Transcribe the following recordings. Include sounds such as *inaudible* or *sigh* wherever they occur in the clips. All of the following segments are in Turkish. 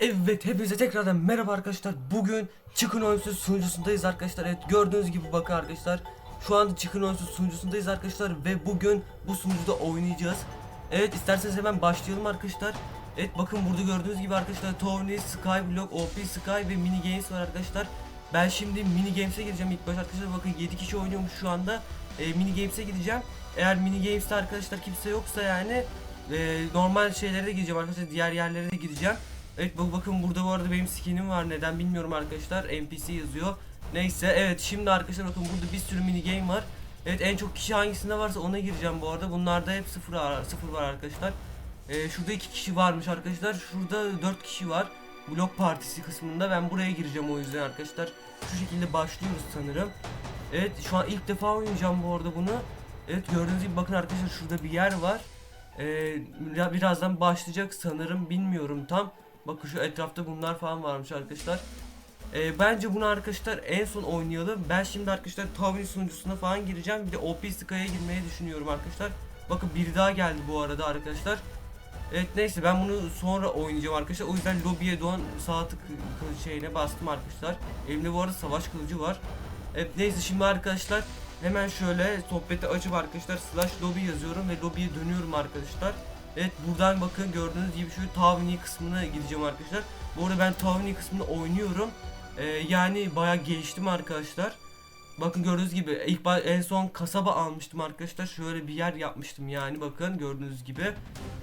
Evet hepinize tekrardan merhaba arkadaşlar. Bugün Çıkın Oyunsuz sunucusundayız arkadaşlar. Evet gördüğünüz gibi bakın arkadaşlar. Şu anda Çıkın Oyunsuz sunucusundayız arkadaşlar ve bugün bu sunucuda oynayacağız. Evet isterseniz hemen başlayalım arkadaşlar. Evet bakın burada gördüğünüz gibi arkadaşlar Tony, Skyblock, OP Sky ve Mini Games var arkadaşlar. Ben şimdi Mini Games'e gireceğim ilk baş arkadaşlar. Bakın 7 kişi oynuyormuş şu anda. Ee, Mini Games'e gideceğim. Eğer Mini Games'te arkadaşlar kimse yoksa yani e, normal şeylere de gideceğim arkadaşlar. Diğer yerlere de gideceğim. Evet bu bakın burada bu arada benim skinim var. Neden bilmiyorum arkadaşlar. NPC yazıyor. Neyse evet şimdi arkadaşlar bakın burada bir sürü mini game var. Evet en çok kişi hangisinde varsa ona gireceğim bu arada. Bunlarda hep sıfır, sıfır var arkadaşlar. Ee, Şurada iki kişi varmış arkadaşlar. Şurada dört kişi var. Blok partisi kısmında. Ben buraya gireceğim o yüzden arkadaşlar. Şu şekilde başlıyoruz sanırım. Evet şu an ilk defa oynayacağım bu arada bunu. Evet gördüğünüz gibi bakın arkadaşlar şurada bir yer var. Ee, birazdan başlayacak sanırım bilmiyorum tam Bakın şu etrafta bunlar falan varmış arkadaşlar. Ee, bence bunu arkadaşlar en son oynayalım. Ben şimdi arkadaşlar Tavni sunucusuna falan gireceğim. Bir de OP Sky'a girmeyi düşünüyorum arkadaşlar. Bakın biri daha geldi bu arada arkadaşlar. Evet neyse ben bunu sonra oynayacağım arkadaşlar. O yüzden lobiye doğan sağ tık şeyine bastım arkadaşlar. Elimde bu arada savaş kılıcı var. Evet neyse şimdi arkadaşlar hemen şöyle sohbeti açıp arkadaşlar slash lobby yazıyorum ve lobiye dönüyorum arkadaşlar. Evet buradan bakın gördüğünüz gibi şu Tavni kısmına gideceğim arkadaşlar. Bu arada ben Tavni kısmını oynuyorum. Ee, yani bayağı geliştim arkadaşlar. Bakın gördüğünüz gibi ilk en son kasaba almıştım arkadaşlar. Şöyle bir yer yapmıştım yani bakın gördüğünüz gibi.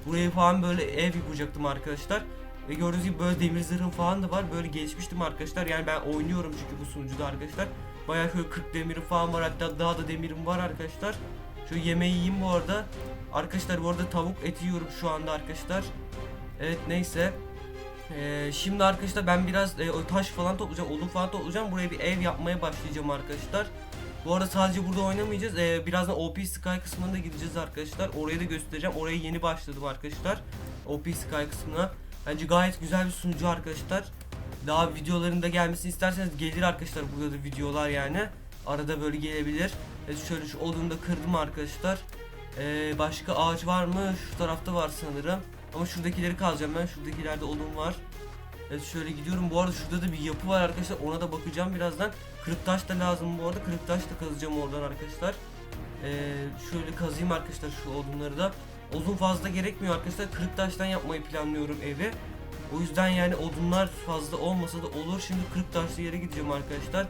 Buraya falan böyle ev yapacaktım arkadaşlar. Ve gördüğünüz gibi böyle demir zırhım falan da var. Böyle gelişmiştim arkadaşlar. Yani ben oynuyorum çünkü bu sunucuda arkadaşlar. Bayağı şöyle 40 demirim falan var. Hatta daha da demirim var arkadaşlar. Şu yemeği yiyeyim bu arada. Arkadaşlar bu arada tavuk eti yiyorum şu anda arkadaşlar. Evet neyse. Ee, şimdi arkadaşlar ben biraz e, taş falan toplayacağım, odun falan toplayacağım. Buraya bir ev yapmaya başlayacağım arkadaşlar. Bu arada sadece burada oynamayacağız. Ee, birazdan OP Sky kısmına da gideceğiz arkadaşlar. Orayı da göstereceğim. Oraya yeni başladım arkadaşlar. OP Sky kısmına. Bence gayet güzel bir sunucu arkadaşlar. Daha videoların da gelmesini isterseniz gelir arkadaşlar burada da videolar yani. Arada böyle gelebilir. Evet şöyle şu odunu da kırdım arkadaşlar. Ee, başka ağaç var mı? Şu tarafta var sanırım. Ama şuradakileri kazacağım ben. Şuradakilerde odun var. Evet şöyle gidiyorum. Bu arada şurada da bir yapı var arkadaşlar. Ona da bakacağım birazdan. Kırık taş da lazım bu arada. Kırık taş da kazacağım oradan arkadaşlar. Ee, şöyle kazayım arkadaşlar şu odunları da. Uzun fazla gerekmiyor arkadaşlar. Kırık taştan yapmayı planlıyorum evi. O yüzden yani odunlar fazla olmasa da olur. Şimdi kırık taşlı yere gideceğim arkadaşlar.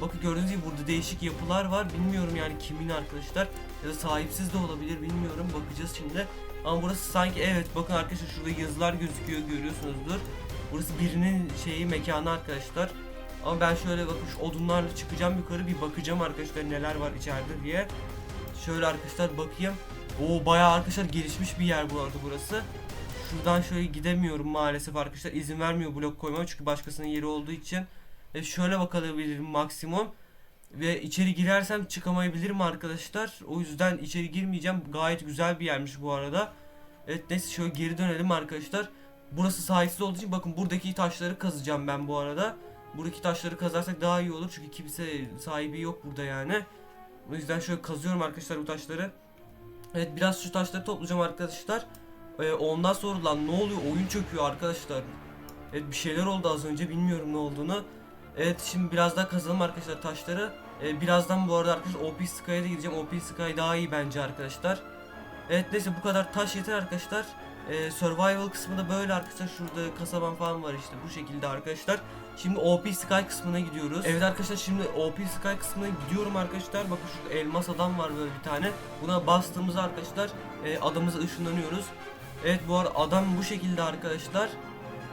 Bakın gördüğünüz gibi burada değişik yapılar var. Bilmiyorum yani kimin arkadaşlar. Ya da sahipsiz de olabilir bilmiyorum. Bakacağız şimdi. Ama burası sanki evet bakın arkadaşlar şurada yazılar gözüküyor görüyorsunuzdur. Burası birinin şeyi mekanı arkadaşlar. Ama ben şöyle bakın şu odunlarla çıkacağım yukarı bir bakacağım arkadaşlar neler var içeride diye. Şöyle arkadaşlar bakayım. Oo bayağı arkadaşlar gelişmiş bir yer bu arada burası. Şuradan şöyle gidemiyorum maalesef arkadaşlar. izin vermiyor blok koymama çünkü başkasının yeri olduğu için. Ve şöyle bakabilirim maksimum. Ve içeri girersem çıkamayabilirim arkadaşlar. O yüzden içeri girmeyeceğim. Gayet güzel bir yermiş bu arada. Evet neyse şöyle geri dönelim arkadaşlar. Burası sahipsiz olduğu için bakın buradaki taşları kazacağım ben bu arada. Buradaki taşları kazarsak daha iyi olur. Çünkü kimse sahibi yok burada yani. O yüzden şöyle kazıyorum arkadaşlar bu taşları. Evet biraz şu taşları toplayacağım arkadaşlar. Ee, ondan sonra lan ne oluyor? Oyun çöküyor arkadaşlar. Evet bir şeyler oldu az önce bilmiyorum ne olduğunu. Evet şimdi biraz daha kazalım arkadaşlar taşları. Ee, birazdan bu arada arkadaşlar OP Sky'a da gideceğim. OP Sky daha iyi bence arkadaşlar. Evet neyse bu kadar taş yeter arkadaşlar. Ee, survival kısmı da böyle arkadaşlar. Şurada kasabam falan var işte bu şekilde arkadaşlar. Şimdi OP Sky kısmına gidiyoruz. Evet arkadaşlar şimdi OP Sky kısmına gidiyorum arkadaşlar. Bakın şurada elmas adam var böyle bir tane. Buna bastığımızda arkadaşlar e, adamıza ışınlanıyoruz. Evet bu arada adam bu şekilde arkadaşlar.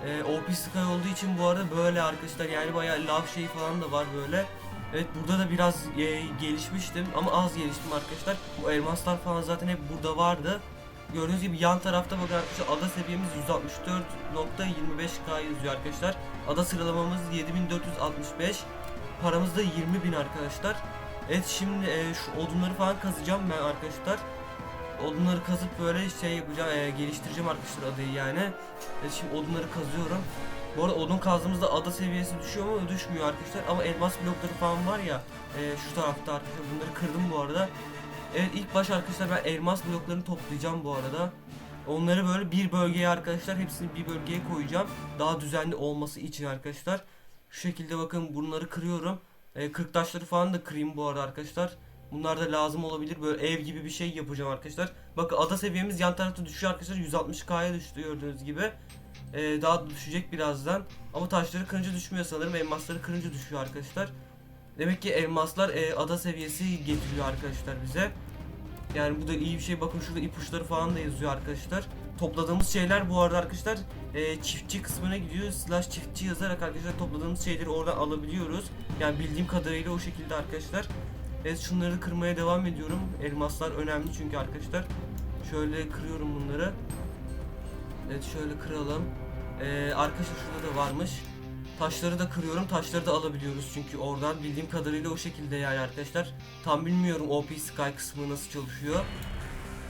E, OP Sky olduğu için bu arada böyle arkadaşlar yani bayağı lav şeyi falan da var böyle. Evet burada da biraz e, gelişmiştim ama az geliştim arkadaşlar. Bu elmaslar falan zaten hep burada vardı. Gördüğünüz gibi yan tarafta bakın arkadaşlar ada seviyemiz 164.25k yazıyor arkadaşlar. Ada sıralamamız 7465. Paramız da 20.000 arkadaşlar. Evet şimdi e, şu odunları falan kazacağım ben arkadaşlar. Odunları kazıp böyle şey yapacağım, e, geliştireceğim arkadaşlar adayı yani. Evet şimdi odunları kazıyorum. Bu arada odun kazdığımızda ada seviyesi düşüyor mu? Düşmüyor arkadaşlar. Ama elmas blokları falan var ya e, şu tarafta arkadaşlar. Bunları kırdım bu arada. Evet ilk baş arkadaşlar ben elmas bloklarını toplayacağım bu arada. Onları böyle bir bölgeye arkadaşlar hepsini bir bölgeye koyacağım. Daha düzenli olması için arkadaşlar. Şu şekilde bakın bunları kırıyorum. E, taşları falan da kırayım bu arada arkadaşlar. Bunlar da lazım olabilir. Böyle ev gibi bir şey yapacağım arkadaşlar. Bakın ada seviyemiz yan tarafta düşüyor arkadaşlar. 160k'ya düştü gördüğünüz gibi. E, daha da düşecek birazdan. Ama taşları kırınca düşmüyor sanırım. Elmasları kırınca düşüyor arkadaşlar. Demek ki elmaslar e, ada seviyesi getiriyor arkadaşlar bize. Yani bu da iyi bir şey. Bakın şurada ipuçları falan da yazıyor arkadaşlar. Topladığımız şeyler bu arada arkadaşlar e, çiftçi kısmına gidiyor. Slash çiftçi yazarak arkadaşlar topladığımız şeyleri oradan alabiliyoruz. Yani bildiğim kadarıyla o şekilde arkadaşlar. Evet şunları kırmaya devam ediyorum. Elmaslar önemli çünkü arkadaşlar. Şöyle kırıyorum bunları. Evet şöyle kıralım. Ee, arkadaşlar şurada da varmış. Taşları da kırıyorum. Taşları da alabiliyoruz çünkü oradan bildiğim kadarıyla o şekilde yani arkadaşlar. Tam bilmiyorum OP Sky kısmı nasıl çalışıyor.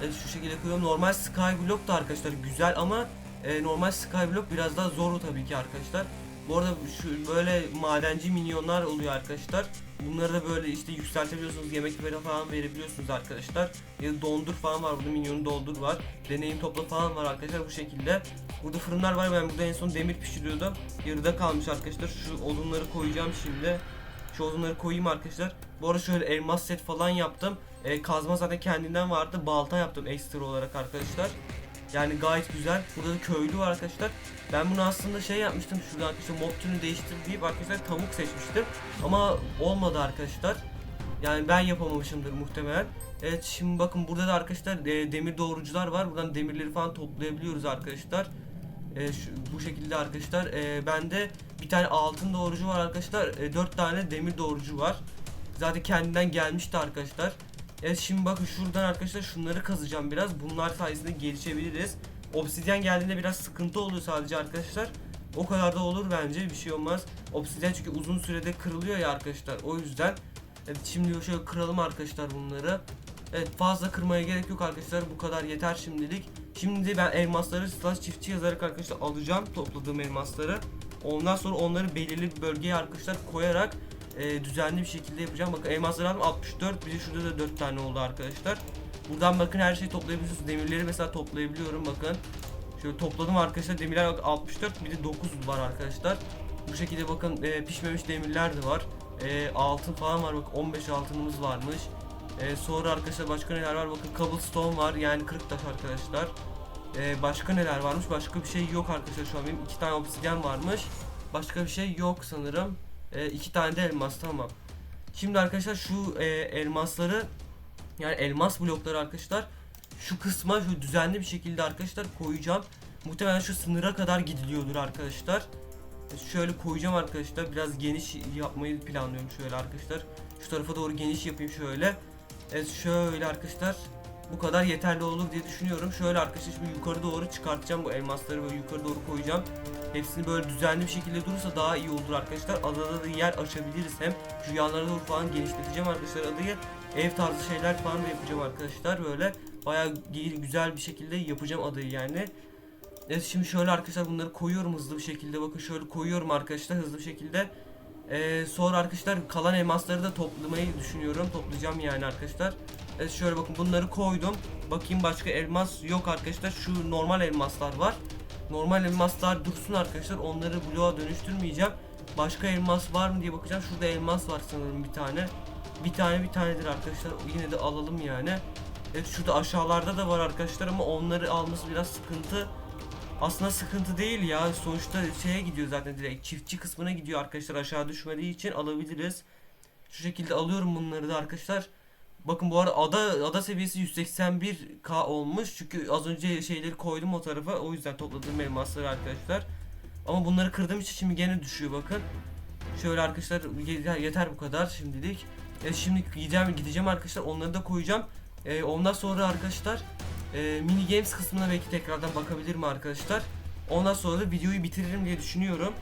Evet şu şekilde kırıyorum. Normal Sky Block da arkadaşlar güzel ama e, normal Sky Block biraz daha zor tabii ki arkadaşlar. Bu arada şu böyle madenci minyonlar oluyor arkadaşlar. Bunları da böyle işte yükseltebiliyorsunuz. Yemek falan verebiliyorsunuz arkadaşlar. Ya da dondur falan var burada minyonu doldur var. Deneyim topla falan var arkadaşlar bu şekilde. Burada fırınlar var. Ben burada en son demir pişiriyordum. Yarıda kalmış arkadaşlar. Şu odunları koyacağım şimdi. Şu odunları koyayım arkadaşlar. Bu arada şöyle elmas set falan yaptım. E, kazma zaten kendinden vardı. Balta yaptım ekstra olarak arkadaşlar. Yani gayet güzel. Burada da köylü var arkadaşlar. Ben bunu aslında şey yapmıştım. Şurada arkadaşlar mob türünü değiştir deyip arkadaşlar tavuk seçmiştim. Ama olmadı arkadaşlar. Yani ben yapamamışımdır muhtemelen. Evet şimdi bakın burada da arkadaşlar e, demir doğrucular var. Buradan demirleri falan toplayabiliyoruz arkadaşlar. E, şu, bu şekilde arkadaşlar. E, bende bir tane altın doğrucu var arkadaşlar. E, 4 tane demir doğrucu var. Zaten kendinden gelmişti arkadaşlar. Evet şimdi bakın şuradan arkadaşlar şunları kazacağım biraz. Bunlar sayesinde gelişebiliriz. Obsidyen geldiğinde biraz sıkıntı oluyor sadece arkadaşlar. O kadar da olur bence bir şey olmaz. Obsidyen çünkü uzun sürede kırılıyor ya arkadaşlar. O yüzden Evet şimdi şöyle kıralım arkadaşlar bunları. Evet fazla kırmaya gerek yok arkadaşlar. Bu kadar yeter şimdilik. Şimdi ben elmasları slash çiftçi yazarak arkadaşlar alacağım topladığım elmasları. Ondan sonra onları belirli bir bölgeye arkadaşlar koyarak e, düzenli bir şekilde yapacağım. Bakın elmasları aldım 64 bir şurada da 4 tane oldu arkadaşlar. Buradan bakın her şeyi toplayabiliyorsunuz. Demirleri mesela toplayabiliyorum bakın. Şöyle topladım arkadaşlar. Demirler bak 64 bir de 9 var arkadaşlar. Bu şekilde bakın e, pişmemiş demirler de var. E, altın falan var bak 15 altınımız varmış. E, sonra arkadaşlar başka neler var bakın cobblestone var yani 40 taş arkadaşlar. E, başka neler varmış başka bir şey yok arkadaşlar şu an benim iki tane obsidyen varmış. Başka bir şey yok sanırım. E, iki tane de elmas tamam. Şimdi arkadaşlar şu e, elmasları yani elmas blokları arkadaşlar şu kısma şu düzenli bir şekilde arkadaşlar koyacağım. Muhtemelen şu sınıra kadar gidiliyordur arkadaşlar. Şöyle koyacağım arkadaşlar. Biraz geniş yapmayı planlıyorum şöyle arkadaşlar. Şu tarafa doğru geniş yapayım şöyle. Evet şöyle arkadaşlar. Bu kadar yeterli olur diye düşünüyorum. Şöyle arkadaşlar şimdi yukarı doğru çıkartacağım bu elmasları böyle yukarı doğru koyacağım. Hepsini böyle düzenli bir şekilde durursa daha iyi olur arkadaşlar. Adada da yer açabiliriz hem. Şu yanlara doğru falan genişleteceğim arkadaşlar adayı. Ev tarzı şeyler falan da yapacağım arkadaşlar. Böyle bayağı güzel bir şekilde yapacağım adayı yani. Evet şimdi şöyle arkadaşlar bunları koyuyorum hızlı bir şekilde. Bakın şöyle koyuyorum arkadaşlar hızlı bir şekilde. Ee, sonra arkadaşlar kalan elmasları da toplamayı düşünüyorum. Toplayacağım yani arkadaşlar. Evet şöyle bakın bunları koydum. Bakayım başka elmas yok arkadaşlar. Şu normal elmaslar var. Normal elmaslar dursun arkadaşlar. Onları bloğa dönüştürmeyeceğim. Başka elmas var mı diye bakacağım. Şurada elmas var sanırım bir tane. Bir tane bir tanedir arkadaşlar. Yine de alalım yani. Evet şurada aşağılarda da var arkadaşlar ama onları alması biraz sıkıntı. Aslında sıkıntı değil ya. Sonuçta şeye gidiyor zaten direkt çiftçi kısmına gidiyor arkadaşlar aşağı düşmediği için alabiliriz. Şu şekilde alıyorum bunları da arkadaşlar. Bakın bu arada ada ada seviyesi 181k olmuş. Çünkü az önce şeyleri koydum o tarafa. O yüzden topladığım elmasları arkadaşlar. Ama bunları kırdığım için şimdi gene düşüyor bakın. Şöyle arkadaşlar yeter, bu kadar şimdilik. Evet şimdi gideceğim gideceğim arkadaşlar onları da koyacağım. Ee, ondan sonra arkadaşlar e, mini games kısmına belki tekrardan bakabilirim arkadaşlar. Ondan sonra da videoyu bitiririm diye düşünüyorum.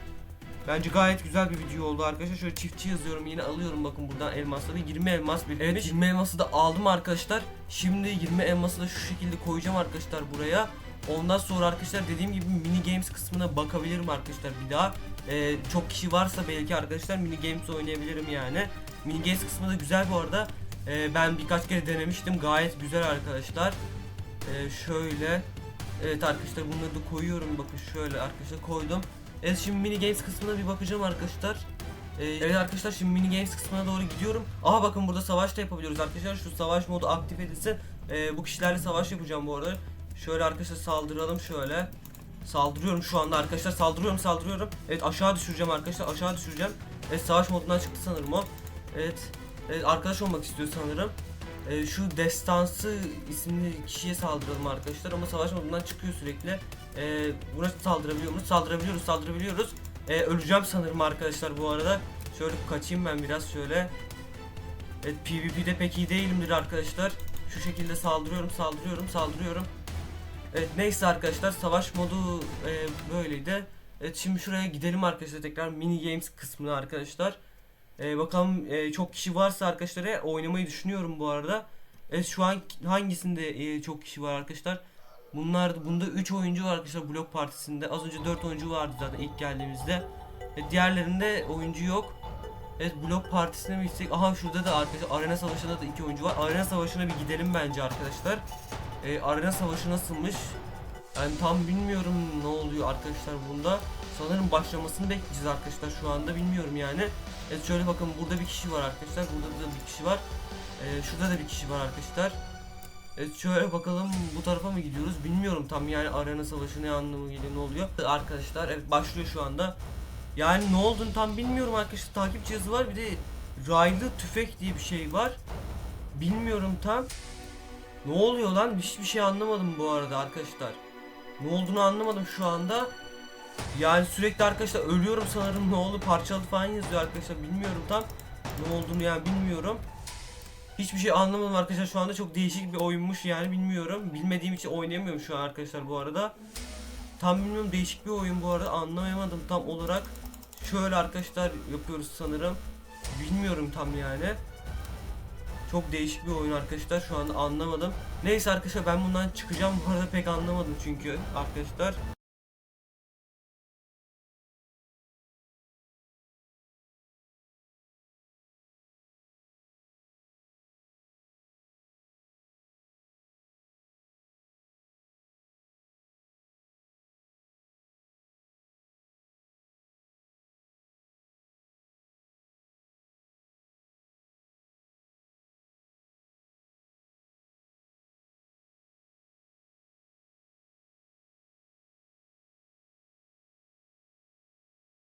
Bence gayet güzel bir video oldu arkadaşlar. Şöyle çiftçi yazıyorum yine alıyorum bakın buradan elmasları. 20 elmas birikmiş. Evet 20 elması da aldım arkadaşlar. Şimdi 20 elması da şu şekilde koyacağım arkadaşlar buraya. Ondan sonra arkadaşlar dediğim gibi mini games kısmına bakabilirim arkadaşlar bir daha. Ee, çok kişi varsa belki arkadaşlar mini games oynayabilirim yani. Mini games kısmı da güzel bu arada. Ee, ben birkaç kere denemiştim. Gayet güzel arkadaşlar. Ee, şöyle Evet arkadaşlar bunları da koyuyorum bakın şöyle arkadaşlar koydum. Evet şimdi mini games kısmına bir bakacağım arkadaşlar. Ee, evet arkadaşlar şimdi mini games kısmına doğru gidiyorum. Aha bakın burada savaş da yapabiliyoruz arkadaşlar. Şu savaş modu aktif edilsin. Ee, bu kişilerle savaş yapacağım bu arada. Şöyle arkadaşlar saldıralım şöyle. Saldırıyorum şu anda arkadaşlar saldırıyorum saldırıyorum. Evet aşağı düşüreceğim arkadaşlar aşağı düşüreceğim. Evet savaş modundan çıktı sanırım o. Evet, evet arkadaş olmak istiyor sanırım. Ee, şu destansı isimli kişiye saldıralım arkadaşlar ama savaş modundan çıkıyor sürekli. Ee, buna saldırabiliyor muyuz? Saldırabiliyoruz saldırabiliyoruz. Ee, öleceğim sanırım arkadaşlar bu arada. Şöyle kaçayım ben biraz şöyle. Evet PvP'de pek iyi değilimdir arkadaşlar. Şu şekilde saldırıyorum saldırıyorum saldırıyorum. Evet neyse arkadaşlar savaş modu e, böyleydi. Evet şimdi şuraya gidelim arkadaşlar tekrar mini games kısmına arkadaşlar. E, bakalım e, çok kişi varsa arkadaşlar e, oynamayı düşünüyorum bu arada. Evet şu an hangisinde e, çok kişi var arkadaşlar? Bunlar bunda 3 oyuncu var arkadaşlar blok partisinde. Az önce 4 oyuncu vardı zaten ilk geldiğimizde. E, diğerlerinde oyuncu yok. Evet blok partisine mi gitsek? Aha şurada da arkadaşlar arena savaşında da 2 oyuncu var. Arena savaşına bir gidelim bence arkadaşlar. E, arena savaşı nasılmış? Yani tam bilmiyorum ne oluyor arkadaşlar bunda. Sanırım başlamasını bekleyeceğiz arkadaşlar şu anda bilmiyorum yani. Evet şöyle bakın burada bir kişi var arkadaşlar. Burada da bir kişi var. Ee, şurada da bir kişi var arkadaşlar. Evet şöyle bakalım bu tarafa mı gidiyoruz bilmiyorum tam yani arena savaşı ne anlamı geliyor ne oluyor. Arkadaşlar evet başlıyor şu anda. Yani ne olduğunu tam bilmiyorum arkadaşlar takip cihazı var bir de raylı tüfek diye bir şey var. Bilmiyorum tam. Ne oluyor lan hiçbir şey anlamadım bu arada arkadaşlar. Ne olduğunu anlamadım şu anda. Yani sürekli arkadaşlar ölüyorum sanırım *laughs* ne oldu parçalı falan yazıyor arkadaşlar bilmiyorum tam ne olduğunu yani bilmiyorum. Hiçbir şey anlamadım arkadaşlar şu anda çok değişik bir oyunmuş yani bilmiyorum. Bilmediğim için oynayamıyorum şu an arkadaşlar bu arada. Tam bilmiyorum değişik bir oyun bu arada anlayamadım tam olarak. Şöyle arkadaşlar yapıyoruz sanırım. Bilmiyorum tam yani. Çok değişik bir oyun arkadaşlar şu anda anlamadım. Neyse arkadaşlar ben bundan çıkacağım bu arada pek anlamadım çünkü arkadaşlar.